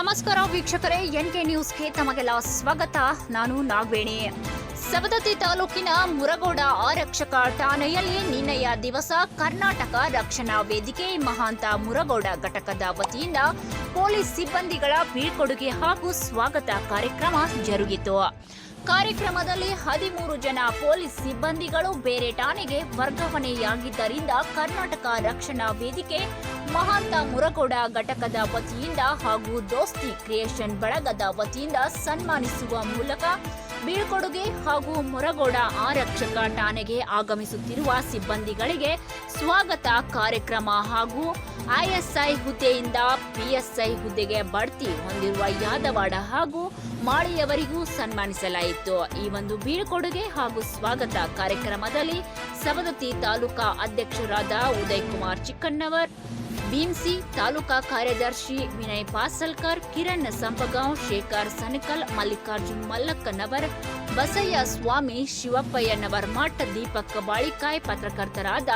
ನಮಸ್ಕಾರ ವೀಕ್ಷಕರೇ, N K ನ್ಯೂಸ್ಗೆ ತಮಗೆಲ್ಲ ಸ್ವಾಗತ. ನಾನು ನಾಗವೇಣಿ. ಸವದತ್ತಿ ತಾಲೂಕಿನ ಮುರಗೋಡ ಆರಕ್ಷಕ ಠಾಣೆಯಲ್ಲಿ ನಿನ್ನೆಯ ದಿವಸ ಕರ್ನಾಟಕ ರಕ್ಷಣಾ ವೇದಿಕೆ ಮಹಾಂತ ಮುರಗೋಡ ಘಟಕದ ವತಿಯಿಂದ ಪೊಲೀಸ್ ಸಿಬ್ಬಂದಿಗಳ ಬೀಳ್ಕೊಡುಗೆ ಹಾಗೂ ಸ್ವಾಗತ ಕಾರ್ಯಕ್ರಮ ಜರುಗಿತು. ಕಾರ್ಯಕ್ರಮದಲ್ಲಿ ಹದಿಮೂರು ಜನ ಪೊಲೀಸ್ ಸಿಬ್ಬಂದಿಗಳು ಬೇರೆ ಠಾಣೆಗೆ ವರ್ಗಾವಣೆಯಾಗಿದ್ದರಿಂದ ಕರ್ನಾಟಕ ರಕ್ಷಣಾ ವೇದಿಕೆ, ಮಹಾಂತ ಮುರಗೋಡ ಘಟಕದ ವತಿಯಿಂದ ಹಾಗೂ ದೋಸ್ತಿ ಕ್ರಿಯೇಷನ್ ಬಳಗದ ವತಿಯಿಂದ ಸನ್ಮಾನಿಸುವ ಮೂಲಕ ಬೀಳ್ಕೊಡುಗೆ ಹಾಗೂ ಮುರಗೋಡ ಆರಕ್ಷಕ ಠಾಣೆಗೆ ಆಗಮಿಸುತ್ತಿರುವ ಸಿಬ್ಬಂದಿಗಳಿಗೆ ಸ್ವಾಗತ ಕಾರ್ಯಕ್ರಮ ಹಾಗೂ ಐಎಸ್ಐ ಹುದ್ದೆಯಿಂದ ಪಿಎಸ್ಐ ಹುದ್ದೆಗೆ ಬಡ್ತಿ ಹೊಂದಿರುವ ಯಾದವಾಡ ಹಾಗೂ ಮಾಳಿಯವರಿಗೂ ಸನ್ಮಾನಿಸಲಾಯಿತು. ಈ ಒಂದು ಬೀಳ್ಕೊಡುಗೆ ಹಾಗೂ ಸ್ವಾಗತ ಕಾರ್ಯಕ್ರಮದಲ್ಲಿ ಸವದತ್ತಿ ತಾಲೂಕಾ ಅಧ್ಯಕ್ಷರಾದ ಉದಯ್ ಕುಮಾರ್ ಚಿಕ್ಕಣ್ಣವರ್, ಭೀಮ್ಸಿ ತಾಲೂಕಾ ಕಾರ್ಯದರ್ಶಿ ವಿನಯ್ ಪಾಸಲ್ಕರ್, ಕಿರಣ್ ಸಂಪಗಾಂವ್, ಶೇಖರ್ ಸನಕಲ್, ಮಲ್ಲಿಕಾರ್ಜುನ್ ಮಲ್ಲಕ್ಕನವರ್, ಬಸಯ್ಯ ಸ್ವಾಮಿ ಶಿವಪ್ಪಯ್ಯನವರ್, ಮಠ ದೀಪಕ್ ಬಾಳಿಕಾಯ್, ಪತ್ರಕರ್ತರಾದ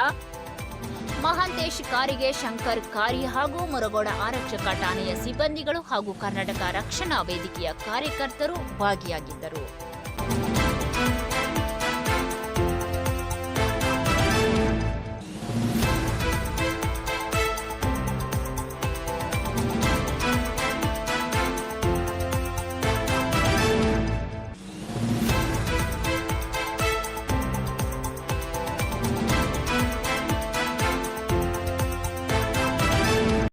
ಮಹಾಂತೇಶ್ ಕಾರಿಗೆ ಶಂಕರ್ ಕಾರಿ ಹಾಗೂ ಮುರಗೋಡ ಆರಕ್ಷಕ ಠಾಣೆಯ ಸಿಬ್ಬಂದಿಗಳು ಹಾಗೂ ಕರ್ನಾಟಕ ರಕ್ಷಣಾ ವೇದಿಕೆಯ ಕಾರ್ಯಕರ್ತರು ಭಾಗಿಯಾಗಿದ್ದರು.